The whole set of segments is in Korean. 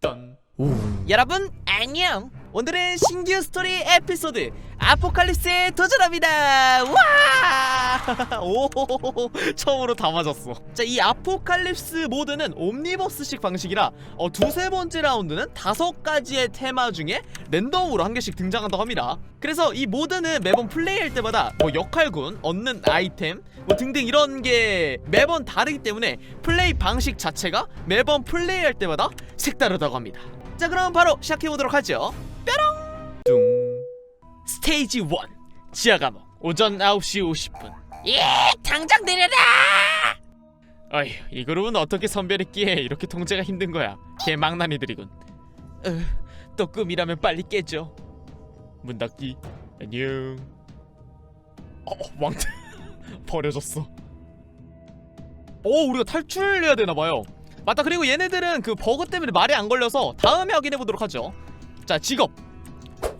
짠. 여러분 안녕. 오늘은 신규 스토리 에피소드 아포칼립스에 도전합니다. 와! 오, 처음으로 다 맞았어. 자, 이 아포칼립스 모드는 옴니버스식 방식이라 어, 두세 번째 라운드는 다섯 가지의 테마 중에 랜덤으로 한 개씩 등장한다고 합니다. 그래서 이 모드는 매번 플레이할 때마다 뭐 역할군, 얻는 아이템, 뭐 등등 이런 게 매번 다르기 때문에 플레이 방식 자체가 매번 플레이할 때마다 색다르다고 합니다. 자, 그럼 바로 시작해 보도록 하죠. 뾰롱! 뚱. 스테이지 1 지하 감옥 오전 9시 50분. 예, 당장 내려라! 어휴, 이 그룹은 어떻게 선별했기에 이렇게 통제가 힘든 거야. 개망나니들이군. 으, 또 꿈이라면 빨리 깨죠. 문 닫기. 안녕. 어, 왕자 버려졌어. 오, 우리가 탈출해야 되나 봐요. 맞다. 그리고 얘네들은 그 버그 때문에 말이 안 걸려서 다음에 확인해 보도록 하죠. 자, 직업.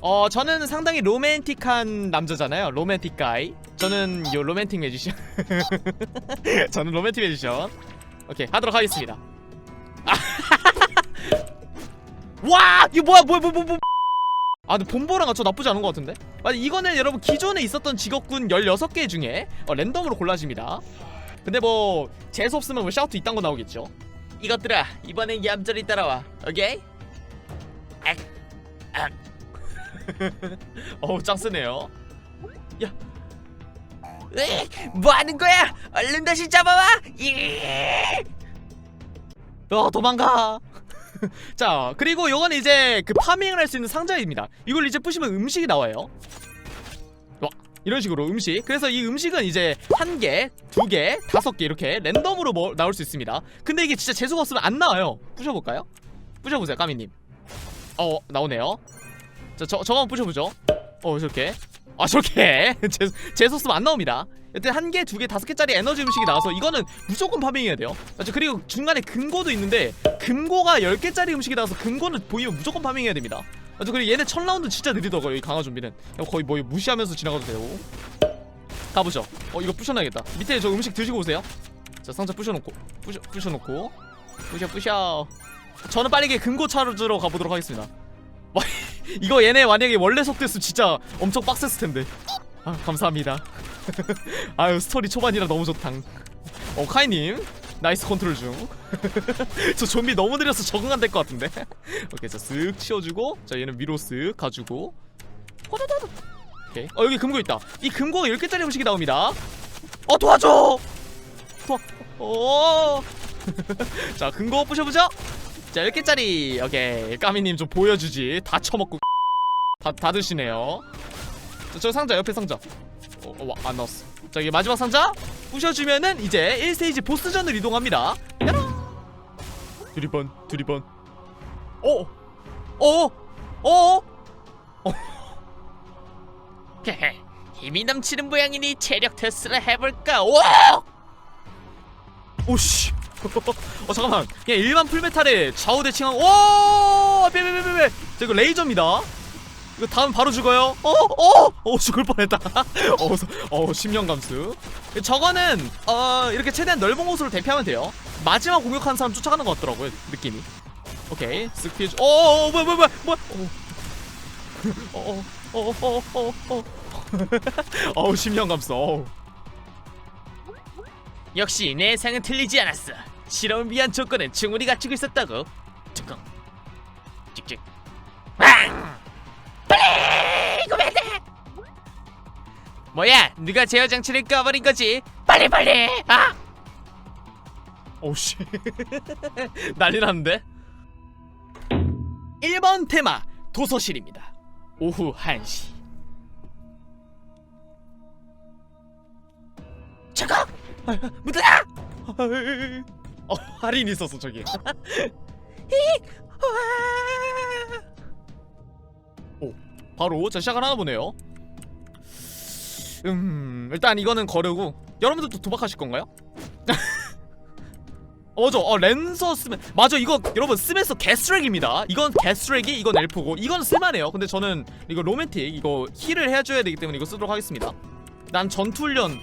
어, 저는 상당히 로맨틱한 남자잖아요. 로맨틱 가이. 저는 요 로맨틱 매지션. 저는 로맨틱 매지션. 오케이, 하도록 하겠습니다. 와, 이거 뭐야? 뭐야? 뭐뭐 뭐. 아, 근데 본보랑 저 나쁘지 않은 것 같은데? 맞아, 이거는 여러분 기존에 있었던 직업군 16개 중에 어, 랜덤으로 골라집니다. 근데 뭐 재수 없으면 뭐 샤우트 이딴 거 나오겠죠. 이것들아, 이번엔 얌전히 따라와. 오케이? 악, 악. 어우, 짱 쓰네요. 야. 에, 뭐 하는 거야? 얼른 다시 잡아와. 예. 어, 도망가. 자, 그리고 요건 이제 그 파밍을 할 수 있는 상자입니다. 이걸 이제 부시면 음식이 나와요. 와, 이런 식으로 음식. 그래서 이 음식은 이제 한 개, 두 개, 다섯 개 이렇게 랜덤으로 뭐 나올 수 있습니다. 근데 이게 진짜 재수가 없으면 안 나와요. 부셔볼까요? 부셔보세요, 까미님. 어, 나오네요. 자, 저 저거 한번 부셔보죠. 어, 저렇게. 아, 저렇게. 없으면 안 나옵니다. 여튼 한 개, 두 개, 다섯 개짜리 에너지 음식이 나와서 이거는 무조건 파밍해야 돼요. 맞죠? 그리고 중간에 금고도 있는데 금고가 10개짜리 음식이 나와서 금고는 보이면 무조건 파밍해야 됩니다. 맞죠? 그리고 얘네 첫 라운드 진짜 느리더라고요. 이 강화 좀비는. 거의 뭐 무시하면서 지나가도 되고. 가보죠. 어, 이거 부셔놔야겠다. 밑에 저 음식 드시고 오세요. 자, 상자 부셔놓고. 부셔, 부셔놓고. 부셔, 부셔. 저는 빠르게 금고 찾으러 가보도록 하겠습니다. 와, 이거 얘네 만약에 원래 속도였으면 진짜 엄청 빡셌을 텐데. 아, 감사합니다. 아유 스토리 초반이라 너무 좋당. 어 카이님 나이스 컨트롤 중. 저 좀비 너무 느려서 적응 안 될 것 같은데. 오케이 자쓱 치워주고 자 얘는 위로 쓱 가지고. 호다다다. 오케이. 어 여기 금고 있다. 이 금고가 10개짜리 음식이 나옵니다. 어 도와줘. 도와. 어. 자 금고 부셔보죠. 자 10개짜리. 오케이 까미님 좀 보여주지. 다 처먹고 다, 다 드시네요. 저, 저 상자 옆에 상자. 어, 어, 와, 안 나왔어. 자, 이게 마지막 상자 부셔주면은 이제 1스테이지 보스전을 이동합니다. 야라! 두리번, 두리번. 어, 어, 어, 어. 헤헤, 힘이 넘치는 모양이니 체력 테스트를 해볼까? 오! 오씨. 어 잠깐만. 그냥 일반 풀메탈에 좌우 대칭한. 오! 빼빼빼빼빼. 자 이거 레이저입니다. 이거 다음 바로 죽어요. 어, 어, 어 죽을 뻔했다. 어, 서- 어, 심령 감수. 저거는 어 이렇게 최대한 넓은 곳으로 대피하면 돼요. 마지막 공격하는 사람 쫓아가는 것 같더라고요, 느낌이. 오케이, 쓱 피해주. 어, 어, 어, 뭐야, 뭐야, 뭐야, 뭐야. 어, 어, 어, 어, 어, 어. 어우, 심령 감수. 어우. 역시 내 예상은 틀리지 않았어. 실험을 위한 조건은 충분히 갖추고 있었다고. 잠깐. 찍찍. 빵! 빨리! 이거 왜 돼? 뭐야? 누가 제어 장치를 꺼버린 거지? 빨리 빨리! 아! 오씨 난리 났는데? 1번 테마 도서실입니다. 오후 1시. 잠깐! 아, 문 닫아! 어, 할인 있었어 저기. 오, 바로 자 시작을 하나 보네요. 음, 일단 이거는 거르고 여러분들도 도박하실 건가요? 어, 맞아. 어, 랜서 쓰면 맞아. 이거 여러분 쓰면서 개쓰레기입니다. 이건 개쓰레기, 이건 엘프고 이건 쓸만해요. 근데 저는 이거 로맨틱 이거 힐을 해줘야 되기 때문에 이거 쓰도록 하겠습니다. 난 전투훈련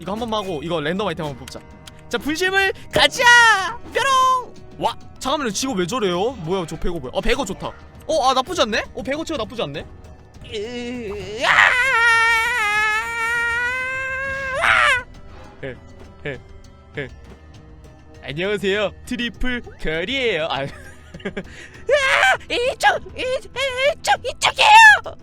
이거 한 번만 하고 이거 랜덤 아이템 한번 뽑자. 자 분심을 가자! 뾰롱! 와 잠깐만요 직업 왜 저래요? 뭐야 저 배고 뭐야? 어 배고 좋다. 어 아 나쁘지 않네? 어 배고 치고 나쁘지 않네? 안녕하세요. 트리플 결이에요. 아 이쪽, 이, 이쪽, 이쪽이에요.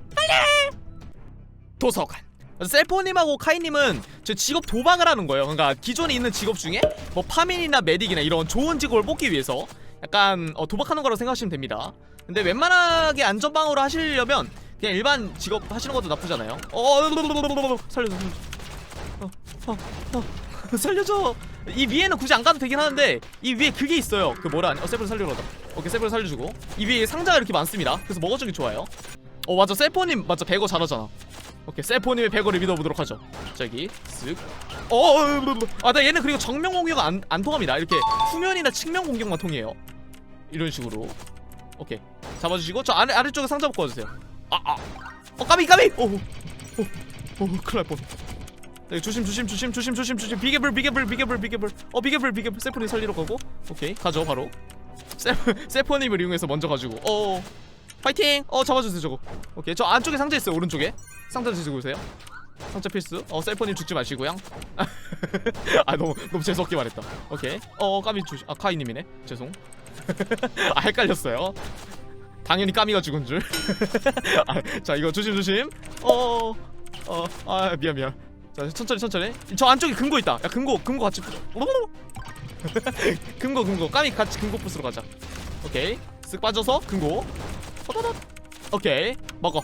도서관 셀포님하고 카이님은 저 직업 도박을 하는 거예요 그러니까 기존에 있는 직업 중에 뭐 파민이나 메딕이나 이런 좋은 직업을 뽑기 위해서 약간 어, 도박하는 거라고 생각하시면 됩니다 근데 웬만하게 안전방어로 하시려면 그냥 일반 직업 하시는 것도 나쁘잖아요 어 살려줘 어, 어, 어. 살려줘 이 위에는 굳이 안 가도 되긴 하는데 이 위에 그게 있어요 그 뭐라 하냐 어 세프를 살려러 다 오케이 세프를 살려주고 이 위에 상자가 이렇게 많습니다 그래서 먹어주기 좋아요 어 맞아 셀포님 맞아 배거 잘하잖아 오케이 셀포님의 배거를 믿어보도록 하죠. 저기 쓱 어아나 얘는 그리고 정면 공격 안, 안 통합니다. 이렇게 후면이나 측면 공격만 통해요. 이런 식으로. 오케이. 잡아주시고 저 아래, 아래쪽에 상자 먹고 와주세요. 아아. 어 까비 까비! 오오 오, 큰일 날 뻔. 네, 조심 조심 조심 조심 조심 조심. 비계불 비계불 비계불 비계불. 어 비계불 비계불. 세포님 살리러 가고. 오케이 가죠 바로. 세 세포님을 이용해서 먼저 가지고. 어. 파이팅! 어 잡아주세요 저거. 오케이 저 안쪽에 상자 있어요 오른쪽에 상자 드시고 오세요? 상자 필수? 어 셀포님 죽지 마시고요. 아 너무 너무 재수없게 말했다. 오케이. 어 까미 조심 아 카이님이네. 죄송. 아 헷갈렸어요. 당연히 까미가 죽은 줄자 이거 조심 조심. 어어아 미안 미안. 자 천천히 천천히. 저 안쪽에 금고 있다. 야 금고 금고 같이 부숴 금고 금고. 까미 같이 금고 부스러 가자. 오케이. 쓱 빠져서 금고. 호다닥 오케이. 먹어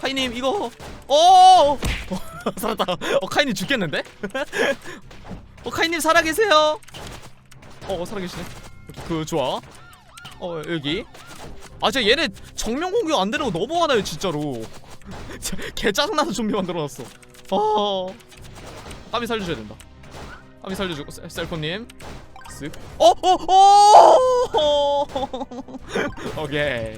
카이님 이거. 오 어, 살았다. 어 카이님 죽겠는데? 어 카이님 살아계세요. 어 살아계시네. 그 좋아. 어 여기. 아 진짜 얘네 정면 공격 안 되는 거 너무 많아요 진짜로. 진짜 개 짜증나는 좀비 만들어놨어. 어 까미 살려줘야 된다. 까미 살려주고 셀- 셀코님. 쓱. 어? 어? 어? 오케이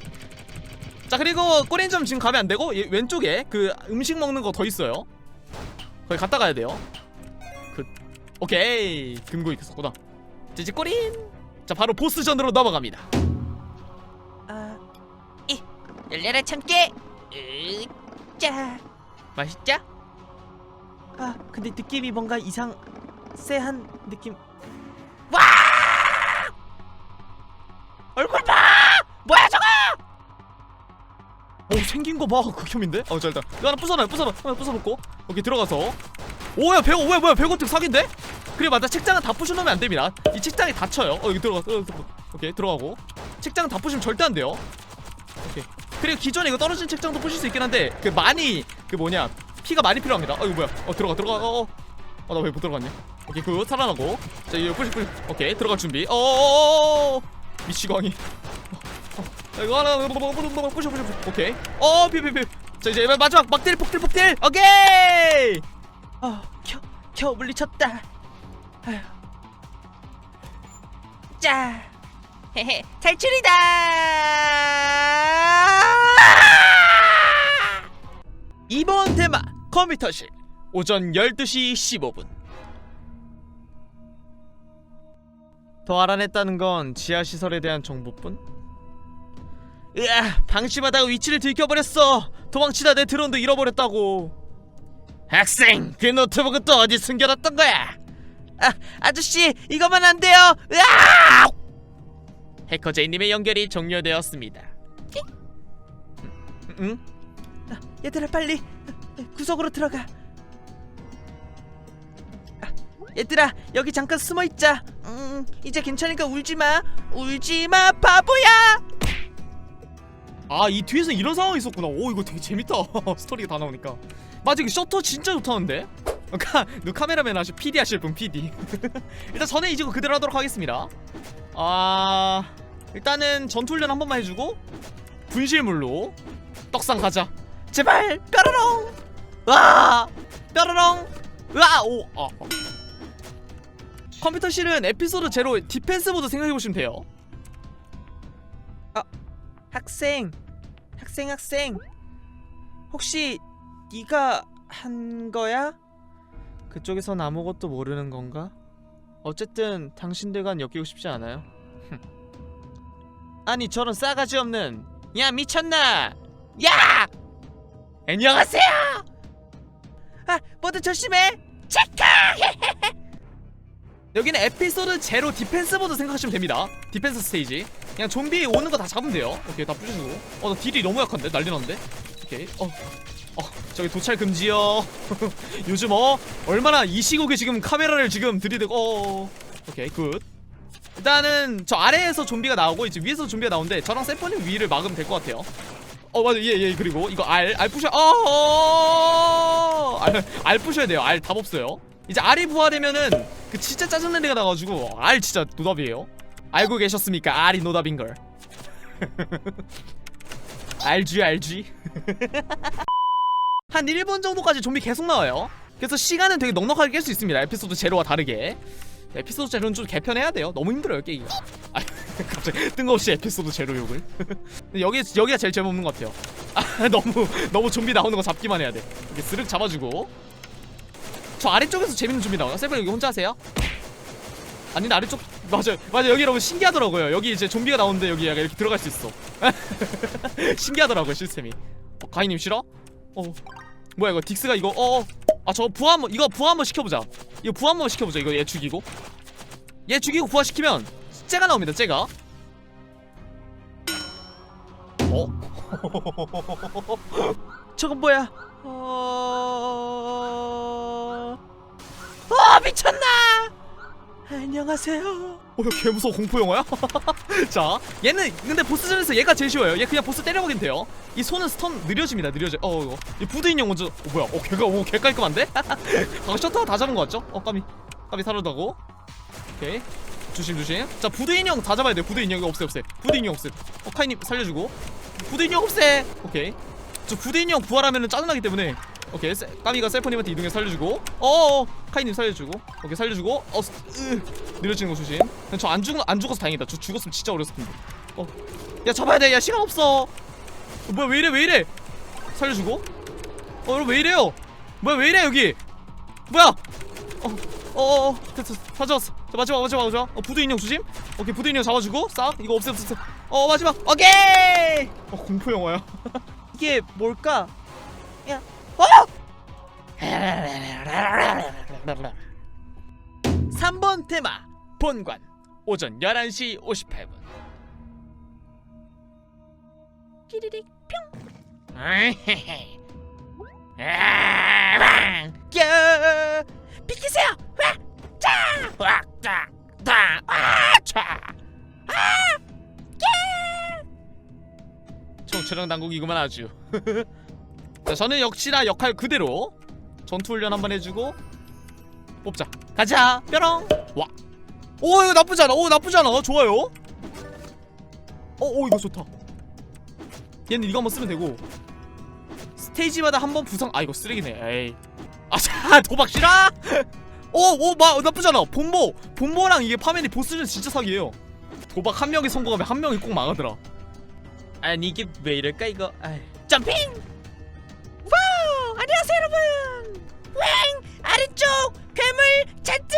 자 그리고 꼬린점 지금 가면 안 되고 이 왼쪽에 그 음식 먹는 거 더 있어요 거기 갔다 가야 돼요 그 오케이 금고 있었구나 자, 이제 꼬린 자 바로 보스전으로 넘어갑니다 아, 이, 열려라 참깨. 으, 짜. 맛있죠? 아, 근데 느낌이 뭔가 이상 쎄한 느낌. 얼 오 생긴 거 봐. 극혐인데? 어 자 일단. 이거 하나 부숴놔요 부숴놔. 하나 부숴놓고. 여기 들어가서. 오야 배고 뭐야 뭐야 배고특 사기인데? 그래 맞아 책장은 다 부셔놓으면 안 됩니다. 이 책장이 닫혀요. 어 여기 들어가 어. 오케이 들어가고. 책장은 다 부시면 절대 안 돼요. 오케이. 그리고 기존에 이거 떨어진 책장도 부실 수 있긴 한데 그 많이 그 뭐냐 피가 많이 필요합니다. 어 이거 뭐야? 어 들어가 들어가 어어. 나왜 못 들어갔냐? 오케이 그 살아나고. 자 이거 부시 부시 오케이 들어갈 준비. 어어어어 미치광이. 자, 이거 하나 부셔 부셔 부셔 오케이 어 피피피 자 이제 마지막 막대리 폭딜 폭딜 오케이 어, 겨, 겨우 물리쳤다. 아휴. 짜. 헤헤, 탈출이다. 이번 테마 컴퓨터실 오전 12시 15분 더 알아냈다는 건 지하시설에 대한 정보뿐? 으아 방심하다가 위치를 들켜버렸어 도망치다 내 드론도 잃어버렸다고 학생 그 노트북은 또 어디 숨겨놨던 거야 아, 아저씨, 이거만 안 돼요. 으아! 해커 제이님의 연결이 종료되었습니다 응? 응? 아, 얘들아 빨리 구석으로 들어가. 아, 얘들아 여기 잠깐 숨어 있자. 음, 이제 괜찮으니까 울지 마. 울지 마, 바보야. 아 이 뒤에서 이런 상황이 있었구나. 오 이거 되게 재밌다. 스토리가 다 나오니까. 맞아 이거 셔터 진짜 좋다는데? 어, 카, 누 카메라맨 하실 PD 하실 분 PD. 일단 전에 이지고 그대로 하도록 하겠습니다. 아 일단은 전투훈련 한 번만 해주고 분실물로 떡상 가자. 제발! 뾰로롱! 와! 뾰로롱! 와오! 아. 컴퓨터실은 에피소드 제로 디펜스 모드 생각해보시면 돼요. 학생, 학생, 학생. 혹시 네가 한 거야? 그쪽에선 아무것도 모르는 건가? 어쨌든 당신들과는 엮이고 싶지 않아요. 아니 저런 싸가지 없는 야 미쳤나? 야! 안녕하세요. 아 모두 조심해 여기는 에피소드 제로 디펜스 모드 생각하시면 됩니다. 디펜스 스테이지. 그냥 좀비 오는 거 다 잡으면 돼요. 오케이 다 부셔주고. 어나 딜이 너무 약한데 난리 났는데. 오케이. 어. 어 저기 도찰 금지요. 요즘 어 얼마나 이 시국에 지금 카메라를 지금 들이대고. 어. 오케이 굿. 일단은 저 아래에서 좀비가 나오고 이제 위에서 좀비가 나오는데 저랑 세포님 위를 막으면 될 것 같아요. 어 맞아 예예 그리고 이거 알 알 부셔 어알 부셔야 돼요 알 답 없어요 이제 알이 부활되면은 그 진짜 짜증나는 애가 나가지고. 알 진짜 노답이에요. 알고 계셨습니까? 알이 노답인걸. 알지 알지? 한 1분 정도까지 좀비 계속 나와요. 그래서 시간은 되게 넉넉하게 깰 수 있습니다. 에피소드 제로와 다르게. 에피소드 제로는 좀 개편해야 돼요. 너무 힘들어요 아 갑자기 뜬금없이 에피소드 제로 욕을. 여기 여기가 제일 재미없는 것 같아요. 아, 너무 너무 좀비 나오는 거 잡기만 해야 돼. 이렇게 스륵 잡아주고. 저 아래쪽에서 재밌는 좀비 나오나? 세븐 여기 혼자 하세요? 아니 아래쪽 맞아요 맞아 요 여기 여러분 신기하더라고요. 여기 이제 좀비가 나오는데 여기 약간 이렇게 들어갈 수 있어. 신기하더라고요 시스템이. 어, 가희님 싫어? 어 뭐야 이거 딕스가 이거 어아 저거 부화 한번 이거 부화 한번 시켜보자. 이거 부화 한번 시켜보자. 이거 얘 죽이고 얘 죽이고 부화 시키면 쟤가 나옵니다. 쟤가. 어? 저건 뭐야 어... 어 미쳤나 안녕하세요 어, 개 무서워 공포 영화야? 자, 얘는 근데 보스전에서 얘가 제일 쉬워요. 얘 그냥 보스 때려먹이면 돼요. 이 손은 스턴 느려집니다. 느려져. 어, 이거. 이 부드 인형 먼저. 어, 뭐야? 어, 걔가 오, 개 깔끔한데? 방금 셔터 다 잡은 거 같죠? 어, 까미. 까미 사르다고. 오케이. 조심 조심. 자, 부드 인형 다 잡아야 돼. 부드 인형 이거 없애 없애. 부드 인형 없애. 어, 카이님 살려주고. 부드 인형 없애. 오케이. 저 부드 인형 부활하면은 짜증나기 때문에. 오케이. 세, 까미가 셀퍼님한테 이동해 살려주고. 어어. 카이님 살려주고. 오케이 살려주고. 어, 스- 으. 느려지는 거 조심. 저 안 죽, 안 죽어서 다행이다. 저 죽었으면 진짜 어렸을 텐데. 어. 야, 잡아야 돼. 야, 시간 없어. 어, 뭐야, 왜 이래, 왜 이래? 살려주고. 어, 여러분, 왜 이래요? 뭐야, 왜 이래, 여기? 뭐야? 어, 어, 어, 됐어. 다 잡았어. 자, 마지막, 마지막, 마지막. 어, 부두 인형 조심. 오케이, 부두 인형 잡아주고, 싹. 이거 없애, 없애, 없애. 어, 마지막. 오케이! 어, 공포 영화야. 이게 뭘까 야 어! 3번 테마 본관 오전 11시 58분. 끼리릭 야 비키세요. 총체령 당국이구만 아주 자 저는 역시나 역할 그대로 전투 훈련 한번 해주고 뽑자. 가자. 뾰롱. 와 오 이거 나쁘지 않아. 오 나쁘지 않아. 좋아요. 어 오 이거 좋다. 얘는 이거 한번 쓰면 되고. 스테이지마다 한 번 부상. 아 이거 쓰레기네. 에이. 아자 도박 싫어 오오 마 나쁘지 않아. 본보 본보랑 이게 파면이 보스전 진짜 사기예요. 도박 한 명이 성공하면 한 명이 꼭 망하더라. 아니 이게 왜 이럴까 이거? 아이. 점핑 안녕하세요 여러분. 왱 아래쪽 괴물 잔뜩!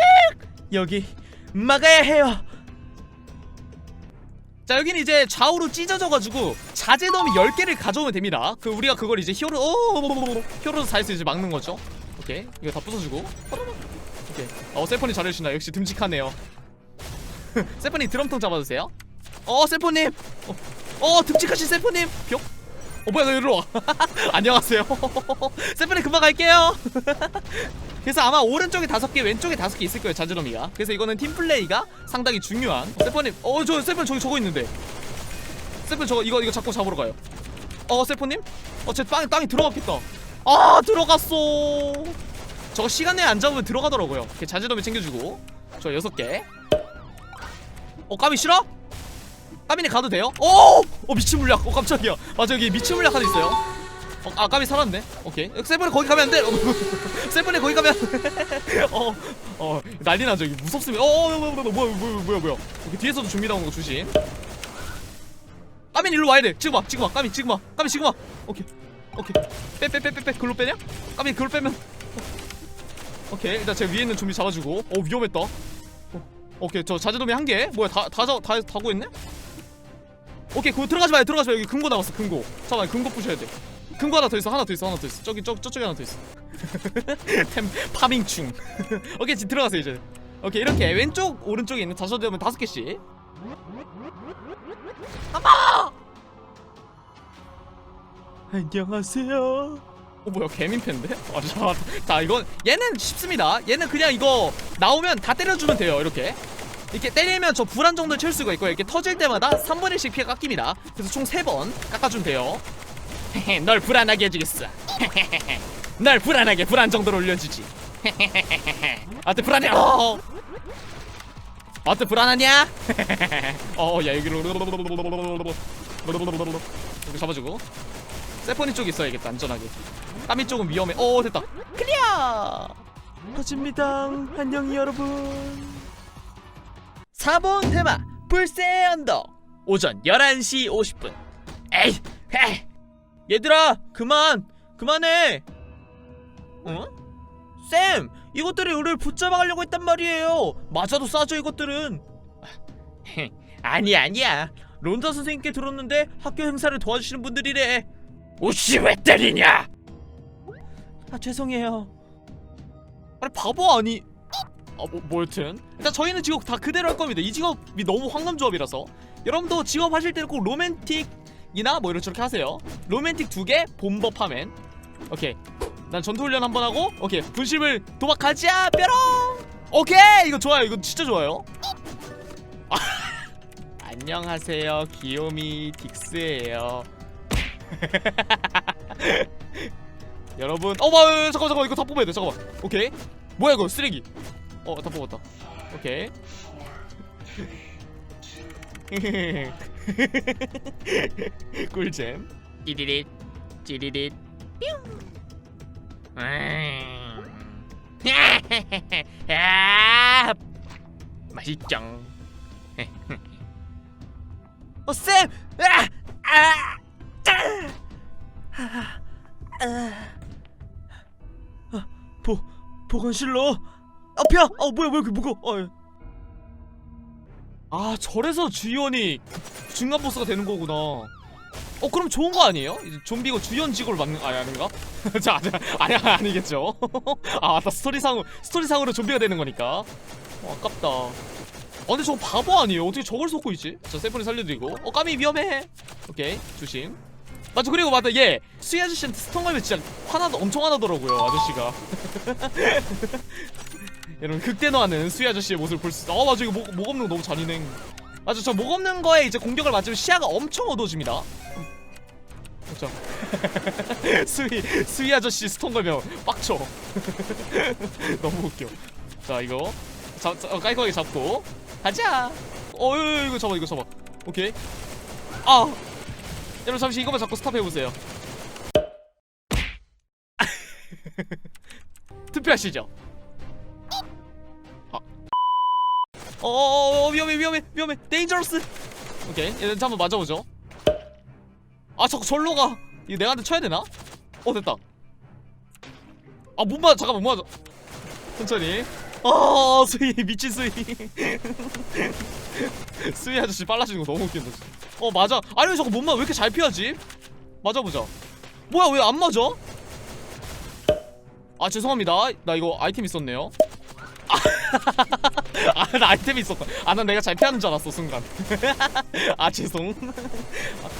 여기 막아야 해요. 자 여기는 이제 좌우로 찢어져가지고 자재덤이 10개를 가져오면 됩니다. 그 우리가 그걸 이제 히어로 오 히어로도 사이스 이제 막는 거죠. 오케이. 이거 다 부숴주고. 오케이. 어 세포님 잘해주신다. 역시 듬직하네요. 세포님 드럼통 잡아주세요. 어 세포님! 어, 어 듬직하신 세포님! 뿅 어 뭐야 너 이리로 와. 안녕하세요. 세포님 금방 갈게요. 그래서 아마 오른쪽에 다섯 개 왼쪽에 다섯 개 있을 거예요 자주nomi가. 그래서 이거는 팀플레이가 상당히 중요한. 어, 세포님 어저 세포님 저기 저거 있는데. 세포님 저거 이거 이거 잡고 잡으러 가요. 어 세포님? 어제 땅에 땅에 들어갔겠다. 아 들어갔어. 저거 시간 내에 안 잡으면 들어가더라고요. 자주dom이 챙겨주고. 저 여섯 개어 까미 싫어? 까미네 가도 돼요? 오! 어 미친 물약. 어 깜짝이야. 맞아 여기 미친 물약 하나 있어요. 어, 아 까미 살았네. 오케이. 세븐에 거기 가면 안돼. 세븐에 거기 가면 어, 어 난리 나죠. 이거 무섭으면 어, 어, 어, 어, 뭐야 뭐야 뭐야 뭐야. 여기 뒤에서도 준비 나오는 거 조심. 까민 일로 와야 돼. 지금 와 지금 와. 까민 지금 와. 까민 지금 와. 오케이. 오케이. 빼 빼 빼 빼빼. 글로 빼냐? 까민 글로 빼면. 어. 오케이. 일단 제가 위에 있는 좀비 잡아주고. 어 위험했다. 어, 오케이. 저 자제도미 한 개. 뭐야 다다다 다 구했네? 오케이 그거 들어가지 마요 들어가지 마요 여기 금고 남았어 금고. 잠깐만 금고 부셔야 돼. 금고 하나 더 있어 하나 더 있어 하나 더 있어 저기 저 저쪽에 하나 더 있어. 템 파밍충. 오케이 지금 들어가세요 이제. 오케이 이렇게 왼쪽 오른쪽에 있는 자제도면 다섯 개씩. 안녕하세요. 어 뭐야 개민폐인데? 아 자, 자 이건 얘는 쉽습니다 얘는 그냥 이거 나오면 다 때려주면 돼요 이렇게 이렇게 때리면 저 불안 정도를 채울 수가 있고요. 이렇게 터질 때마다 3분의 1씩 피해 깎입니다. 그래서 총 3번 깎아주면 돼요. 널 불안하게 해주겠어. 널 불안하게 불안 정도로 올려주지. 아트 불안해. 어. 아트 불안하냐? 어야 여기로. 여기 잡아주고. 세포니 쪽 있어야겠다 안전하게. 까미 쪽은 위험해. 오 됐다. 클리어! 터집니다. 안녕 여러분. 4번 테마 불새 언덕 오전 11시 50분. 에이, 헤. 얘들아, 그만, 그만해. 어? 쌤, 이것들이 우리를 붙잡아가려고 했단 말이에요. 맞아도 싸죠 이것들은. 아니 아니야. 론다 선생님께 들었는데 학교 행사를 도와주시는 분들이래. 오씨 왜 때리냐? 아 죄송해요. 아니 바보 아니 아, 뭐, 뭐 여튼? 일단 저희는 직업 다 그대로 할 겁니다. 이 직업이 너무 황금조합이라서. 여러분도 직업 하실 때는 꼭 로맨틱이나 뭐 이렇게 하세요. 로맨틱 두개 본법 하면. 오케이. 난 전투훈련 한번 하고 오케이. 분심을 도박하자 뾰롱! 오케이! 이거 좋아요. 이거 진짜 좋아요. 아, 안녕하세요. 귀요미 딕스예요. 여러분 어 봐, 잠깐 잠깐 이거 다 뽑아야 돼. 잠깐만. 오케이. 뭐야 이거 쓰레기 어 다 뽑았다. 오케이. 꿀잼. 찌리릿 찌리릿 뿅. 아, 맛있죠. 어 쌤! 아! 아! 아! 아, 보 보건실로 아펴 아 뭐야 왜 이렇게 무거워 어, 예. 아 저래서 주의원이 중간 보스가 되는 거구나. 어 그럼 좋은 거 아니에요? 이제 좀비가 주연 직업을 맡는 아니 아닌가? 자 아니 아니 아니겠죠. 아 맞다. 스토리상 스토리상으로 좀비가 되는 거니까. 어, 아깝다. 아 근데 저거 바보 아니에요? 어떻게 저걸 쏟고 있지? 자 세븐이 살려드리고. 어 까미 위험해. 오케이. 조심. 맞아 그리고 맞다. 얘 수희 아저씨한테 스톤 걸면 진짜 화나도 엄청 화나더라고요 아저씨가 여러분 극대노하는 수희 아저씨의 모습을 볼 수 있어. 어 맞아 이거 목, 목 없는 거 너무 잔인해. 맞아 저 목 없는 거에 이제 공격을 맞으면 시야가 엄청 어두워집니다. 그렇죠 수희 수희 아저씨 스톤 걸면 빡쳐. 너무 웃겨. 자 이거. 잡, 잡, 어, 깔끔하게 잡고. 가자! 어 이거, 이거 잡아 이거 잡아. 오케이. 아! 여러분 잠시 이것만 잡고 스탑해보세요. 투표하시죠 어어어 위험해 위험해 위험해. 데인저러스 오케이 얘는 한번 맞아보죠. 아 자꾸 절로 가. 이거 내가 한테 쳐야 되나? 어 됐다. 아 못 맞아 잠깐만 못 맞아. 천천히. 아 수희 미친 수희. 수희 아저씨 빨라지는 거 너무 웃긴다. 어 맞아. 아니 왜 자꾸 못 맞아? 왜 이렇게 잘 피하지? 맞아보자. 뭐야 왜 안 맞아? 아 죄송합니다. 나 이거 아이템 있었네요 아 나 아이템 있었다. 아 난 내가 잘 피하는 줄 알았어 순간. 아 죄송.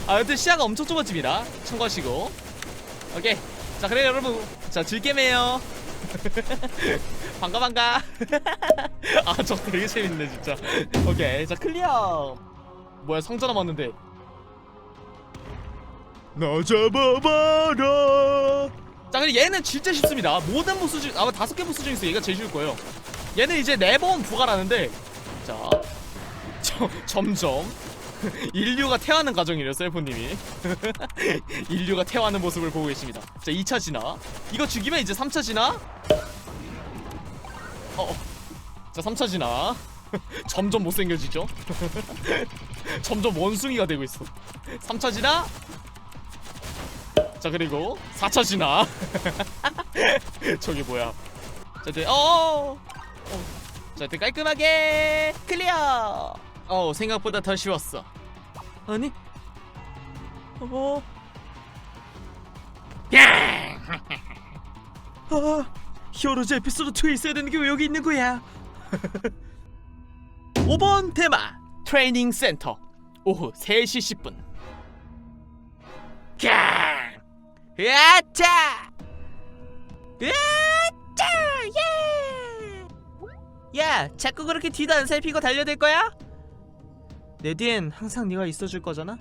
아 여튼 시야가 엄청 좁아집니다. 참고하시고. 오케이. 자 그래 여러분. 자 즐겜해요. 반가 반가. 아 저 되게 재밌네 진짜. 오케이. 자 클리어. 뭐야 상자 남았는데. 나 잡아봐라. 자 그리고 얘는 진짜 쉽습니다. 모든 보스 중 아마 다섯 개 보스 중에서 얘가 제일 쉬울 거예요 얘는 이제 네 번 부활하는데 자 저, 점점 인류가 태어나는 과정이래요 셀프님이. 인류가 태어나는 모습을 보고 계십니다. 자 2차 진화 이거 죽이면 이제 3차 진화 어, 어. 자 3차 진화 점점 못생겨지죠? 점점 원숭이가 되고 있어. 3차 진화 자 그리고 4차 진화 저기 뭐야? 자 이제 어, 어. 자 일단 깔끔하게 클리어! 어 생각보다 더 쉬웠어. 아니? 어? 아, 히어로즈 에피소드 2에 있어야 되는 게 왜 여기 있는 거야? 5번 테마 트레이닝 센터. 오후 3시 10분. 캬! 으아차! 으아차! 예! 야 자꾸 그렇게 뒤도 안 살피고 달려들 거야? 내 뒤엔 항상 네가 있어줄 거잖아?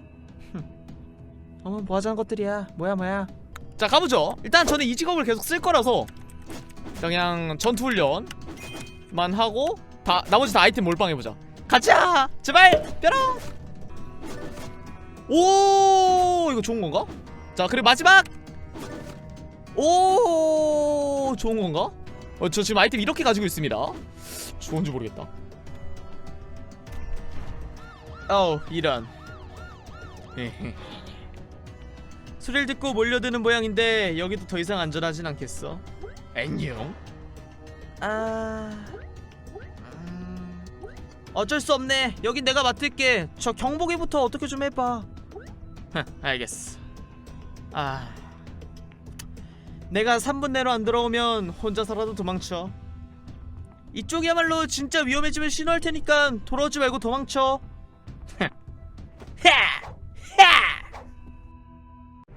어머 뭐 하자는 것들이야. 뭐야 뭐야. 자 가보죠. 일단 저는 이 직업을 계속 쓸 거라서 그냥 전투 훈련만 하고 다 나머지 다 아이템 몰빵해보자. 가자! 제발! 뾰롱 오 이거 좋은 건가? 자 그리고 마지막! 오 좋은 건가? 어, 저 지금 아이템 이렇게 가지고 있습니다 좋은지 모르겠다. 어우 이런. 소리를 듣고 몰려드는 모양인데 여기도 더 이상 안전하진 않겠어? 안녕. 아... 음... 어쩔 수 없네. 여긴 내가 맡을게. 저 경보기부터 어떻게 좀 해봐. 알겠어. 아... 내가 3분 내로 안 들어오면 혼자서라도 도망쳐 이쪽이야말로 진짜 위험해지면 신호할 테니까 돌아오지 말고 도망쳐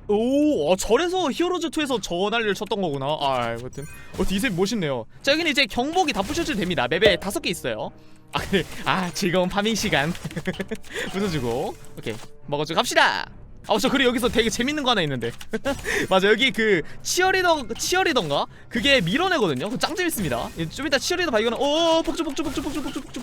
오, 어, 저래서 히어로즈 2에서 저 난리를 쳤던 거구나. 아, 아무튼 어, 디셉 멋있네요. 자, 여기는 이제 경복이 다 부셔도 됩니다. 맵에 다섯 개 있어요. 아, 그래. 아, 즐거운 파밍 시간. 부숴주고, 오케이, 먹어주고 갑시다. 아, 저 그리고 여기서 되게 재밌는 거 하나 있는데. 맞아, 여기 그 치어리더 치어리더인가? 그게 밀어내거든요. 그짱 재밌습니다. 예, 좀 이따 치어리더 발견하. 오, 폭주, 폭주, 폭주, 폭주, 폭주, 폭주.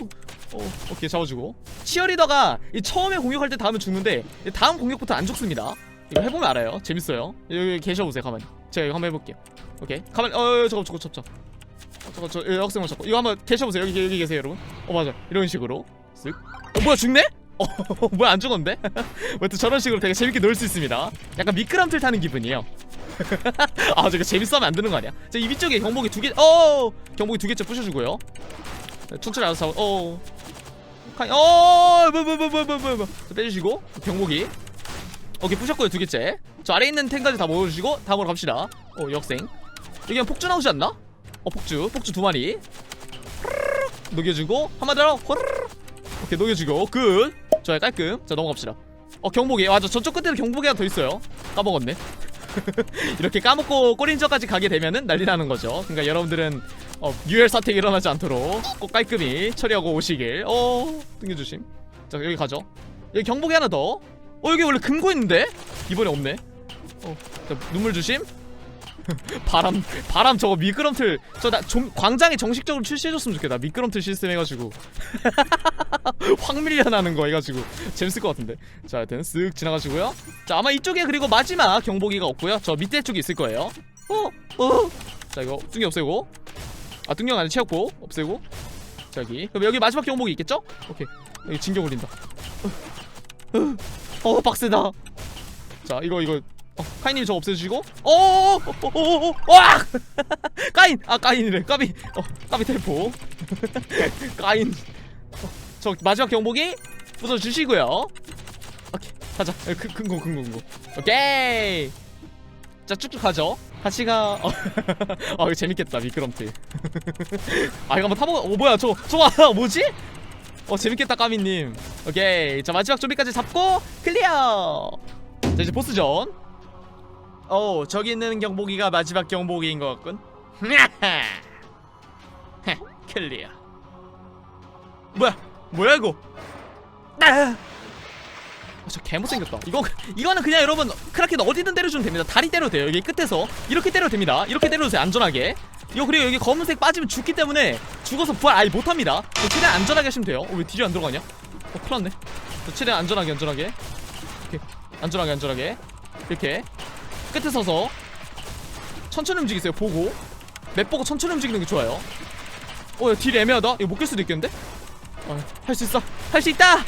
오, 오케이 잡아주고. 치어리더가 이 처음에 공격할 때 다음에 죽는데 다음 공격부터 안 죽습니다. 이거 해보면 알아요. 재밌어요. 여기 계셔보세요. 가만히. 제가 이거 한번 해볼게요. 오케이. 가만히. 어, 저거 저거 저거. 어, 저거 저 예, 학생만 잡고 이거 한번 계셔보세요. 여기 여기 계세요, 여러분. 어 맞아. 이런 식으로. 쓱. 어 뭐야 죽네? 어 뭐야 안 죽었는데? 뭐또 저런 식으로 되게 재밌게 놀 수 있습니다. 약간 미끄럼틀 타는 기분이에요. 아 저거 재밌어 하면 안 되는 거 아니야? 저이 위쪽에 경복이 두 개. 어 경복이 두 개째 부셔주고요. 네, 천천히 알아서 잡아. 어. 카이. 어. 뭐뭐뭐뭐뭐뭐. 빼주시고 경복이. 오케이 부셨고요 두 개째 저 아래 있는 탱까지 다 모여주시고 다음으로 갑시다 어 역생 여기 그냥 폭주 나오지 않나? 어 폭주 폭주 두 마리 녹여주고 한 마리 더 후루룩 오케이 녹여주고 끝 좋아요 깔끔. 자 넘어갑시다. 어 경복이. 맞아 저쪽 끝에도 경복이 하나 더 있어요. 까먹었네. 이렇게 까먹고 꼬린저까지 가게 되면은 난리 나는 거죠. 그러니까 여러분들은 어, 유혈 사태가 일어나지 않도록 꼭 깔끔히 처리하고 오시길. 어 땡겨주심. 자 여기 가죠. 여기 경복이 하나 더. 어 여기 원래 금고 있는데? 이번에 없네. 어 자, 눈물 주심. 바람 바람 저거 미끄럼틀 저 나 좀 광장에 정식적으로 출시해줬으면 좋겠다. 미끄럼틀 시스템 해가지고. 확 밀려나는 거 해가지고. 재밌을 것 같은데. 자 하여튼 쓱 지나가시고요. 자 아마 이쪽에 그리고 마지막 경보기가 없고요. 저 밑에 쪽에 있을 거예요. 어 어 자 이거 뚱이 없애고. 아 뚱령 안에 채웠고 없애고. 자 여기. 그럼 여기 마지막 경보기 있겠죠? 오케이. 여기 진격 올린다. 어 빡세다. 자 이거 이거 어, 카인님 저 없애주시고? 어어어어어 와! 까인! 아 까인이래. 까비. 어 까비 텔포. 까인. 어, 저 마지막 경보기 부숴주시고요. 오케이. 가자. 큰거 큰거 오케이. 자 쭉쭉 가죠. 같이 가 어, 아 이거 재밌겠다. 미끄럼틀. 아 이거 한번 타보고 어 뭐야 저 저거 뭐지? 어 재밌겠다 까미님. 오케이. 자 마지막 좀비까지 잡고 클리어! 자 이제 보스전 어 저기 있는 경보기가 마지막 경보기인 것 같군. 헤, 클리어. 뭐야 뭐야 이거? 아! 아, 저 개못생겼다. 이거 이거는 그냥 여러분 크라켄 어디든 때려주면 됩니다. 다리 때려도 돼요. 여기 끝에서. 이렇게 때려도 됩니다. 이렇게 때려주세요 안전하게. 이거 그리고 여기 검은색 빠지면 죽기 때문에 죽어서 부활 아예 못합니다. 최대한 안전하게 하시면 돼요. 어, 왜 딜이 안 들어가냐? 어 큰일났네. 자, 최대한 안전하게 안전하게. 이렇게 안전하게 안전하게. 이렇게 끝에 서서 천천히 움직이세요 보고. 맵 보고 천천히 움직이는 게 좋아요. 어딜 애매하다? 이거 못 깰 수도 있겠는데? 어, 할 수 있어. 할 수 있다!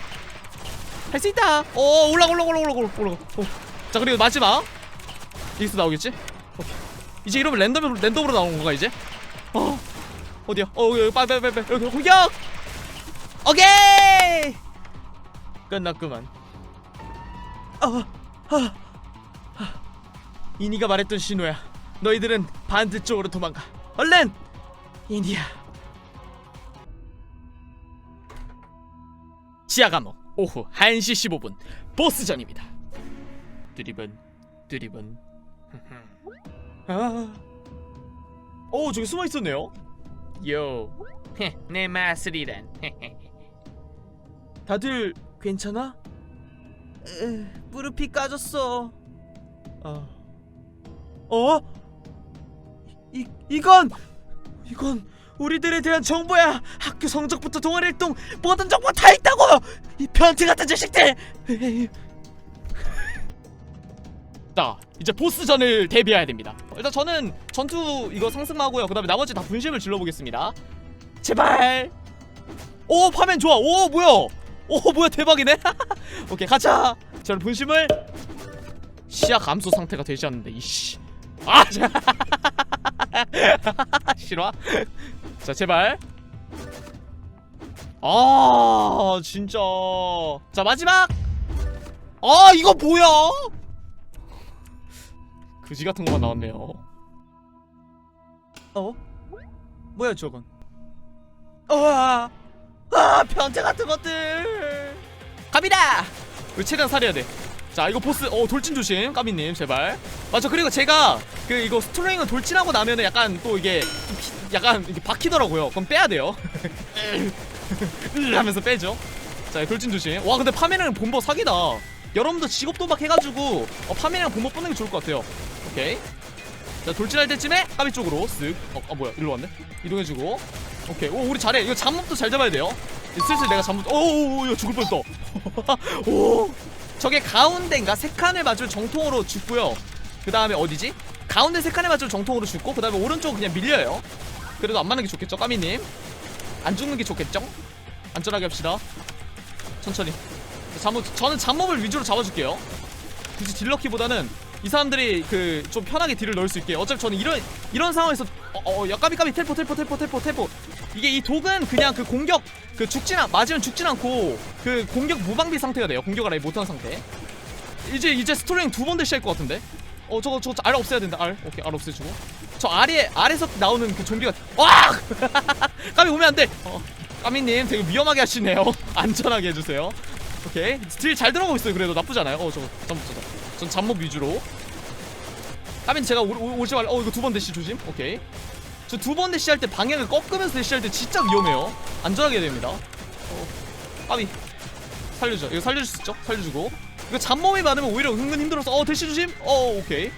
할 수 있다! 어 올라가 올라가 올라가 올라가 올라가. 어. 자 그리고 마지막. 여기서 나오겠지? 오케이. 이제 이러면 랜덤으로 랜덤으로 나오는 건가 이제? 어. 어디야? 어 여기 빨리 빨리 여기 공격! 오케이! 끝났구만. 아, 아, 아. 이니가 말했던 신호야. 너희들은 반대쪽으로 도망가. 얼른! 이니야. 지하 감옥 오후 1시 15분. 보스전입니다. 드리븐 드리븐 아. 오 저기 숨어 있었네요. 요. 내 마술이란. 다들 괜찮아? 에, 무릎이 까졌어. 어 어? 이, 이건 이건 우리들에 대한 정보야. 학교 성적부터 동아리 활동 모든 정보 다 있다고! 이 변태 같은 자식들! 자 이제 보스전을 대비해야 됩니다. 일단 저는 전투 이거 상승하고요. 그 다음에 나머지 다 분심을 질러보겠습니다. 제발! 오 화면 좋아. 오 뭐야? 오 뭐야? 대박이네. 오케이 가자! 저는 분심을 시야 감소 상태가 되지 않는데 이씨 아 자. 싫어? 자 제발. 아 진짜. 자 마지막! 아 이거 뭐야? 그지 같은 것만 나왔네요. 어? 뭐야 저건? 아, 아 변태 같은 것들! 갑니다! 우리 최대한 살해야 돼 자 이거 보스 어 돌진 조심. 까미님 제발. 맞아 그리고 제가 그 이거 스트링을 돌진하고 나면은 약간 또 이게 좀 피- 약간 이게 박히더라고요. 그럼 빼야 돼요. 하면서 빼죠. 자 돌진 조심. 와 근데 파메랑 본버 사기다. 여러분도 직업 도박 해가지고 어, 파메랑 본버 뽑는 게 좋을 것 같아요. 오케이. 자 돌진할 때쯤에 까비 쪽으로 쓱. 어, 아 뭐야. 일로 왔네. 이동해주고. 오케이. 오 우리 잘해. 이거 잠목도 잘 잡아야 돼요. 슬슬 내가 잠목 오오오 이거 죽을 뻔했어 오 저게 가운데인가? 세 칸을 맞을 정통으로 죽고요. 그 다음에 어디지? 가운데 세 칸을 맞을 정통으로 죽고 그 다음에 오른쪽 그냥 밀려요. 그래도 안 맞는 게 좋겠죠 까미님? 안 죽는 게 좋겠죠? 안전하게 합시다. 천천히. 잠목 저는 잠목을 위주로 잡아줄게요. 굳이 딜러키보다는 이 사람들이 그 좀 편하게 딜을 넣을 수 있게. 어차피 저는 이런 이런 상황에서 어, 어, 야 까비 까비 텔포 텔포 텔포 텔포 텔포 이게 이 독은 그냥 그 공격 그 죽진 않 맞으면 죽진 않고 그 공격 무방비 상태가 돼요. 공격을 아예 못하는 상태. 이제 이제 스토링 두 번 대시할 것 같은데? 어 저거 저거 알 없애야 된다. 알 오케이 알 없애주고. 저 아래 아래서 나오는 그 좀비가 와! 까미 오면 안돼. 어, 까미님 되게 위험하게 하시네요. 안전하게 해주세요. 오케이. 딜잘 들어가고 있어요 그래도. 나쁘지 않아요. 어 저거 잠못 저거. 전 잠목 위주로. 까민 제가 오, 오, 오지 말어 이거 두 번 대시 조심. 오케이 저 두 번 대시할 때 방향을 꺾으면서 대시할 때 진짜 위험해요. 안전하게 됩니다. 어 까비 살려줘. 이거 살려줄 수 있죠? 살려주고. 이거 잡몸이 많으면 오히려 은근 힘들어서 어 대시 조심! 어 오케이.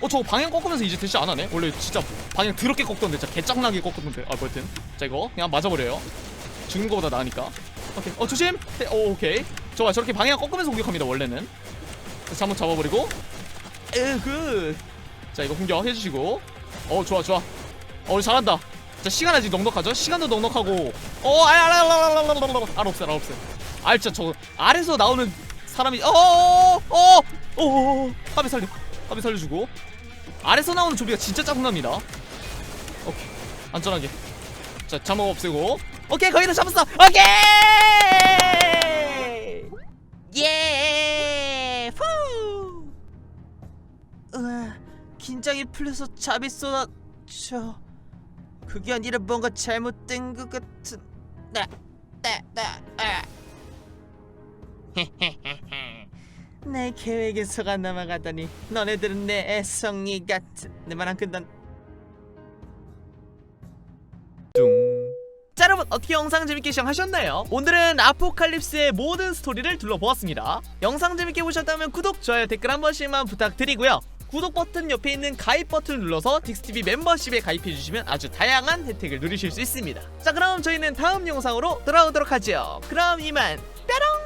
어 저거 방향 꺾으면서 이제 대시 안 하네? 원래 진짜 방향 더럽게 꺾던데 진짜 개짱나게 꺾었는데 아 뭐였든 자 이거 그냥 맞아버려요. 죽는 거보다 나으니까. 오케이. 어 조심! 네, 어 오케이. 좋아 저렇게 방향 꺾으면서 공격합니다 원래는. 그래서 한번 잡아버리고. 에굿자 이거 공격 해주시고. 어 좋아 좋아 어 잘한다. 자 시간 아직 넉넉하죠? 시간도 넉넉하고. 어 알알알알알알알 알 없애 알 진짜 저 아래서 나오는 사람이 어어어어어 까비 살려 까비 살려주고. 아래서 나오는 좀비가 진짜 짜증납니다. 오케이. 안전하게. 자 잠옷 없애고. 오케이 거의 다 잡았어. 오케이! 예! 후 으아 긴장이 풀려서 잠이 쏟아져 그게 아니라 뭔가 잘못된 것 같은 나 나나 내 계획에서가 넘어가다니 너네들은 내 애성이 같은 내말안 끝난 자 여러분 어떻게 영상 재밌게 시청하셨나요? 오늘은 아포칼립스의 모든 스토리를 둘러보았습니다. 영상 재밌게 보셨다면 구독, 좋아요, 댓글 한 번씩만 부탁드리고요 구독 버튼 옆에 있는 가입 버튼을 눌러서 딕스TV 멤버십에 가입해주시면 아주 다양한 혜택을 누리실 수 있습니다. 자 그럼 저희는 다음 영상으로 돌아오도록 하죠. 그럼 이만 뾰롱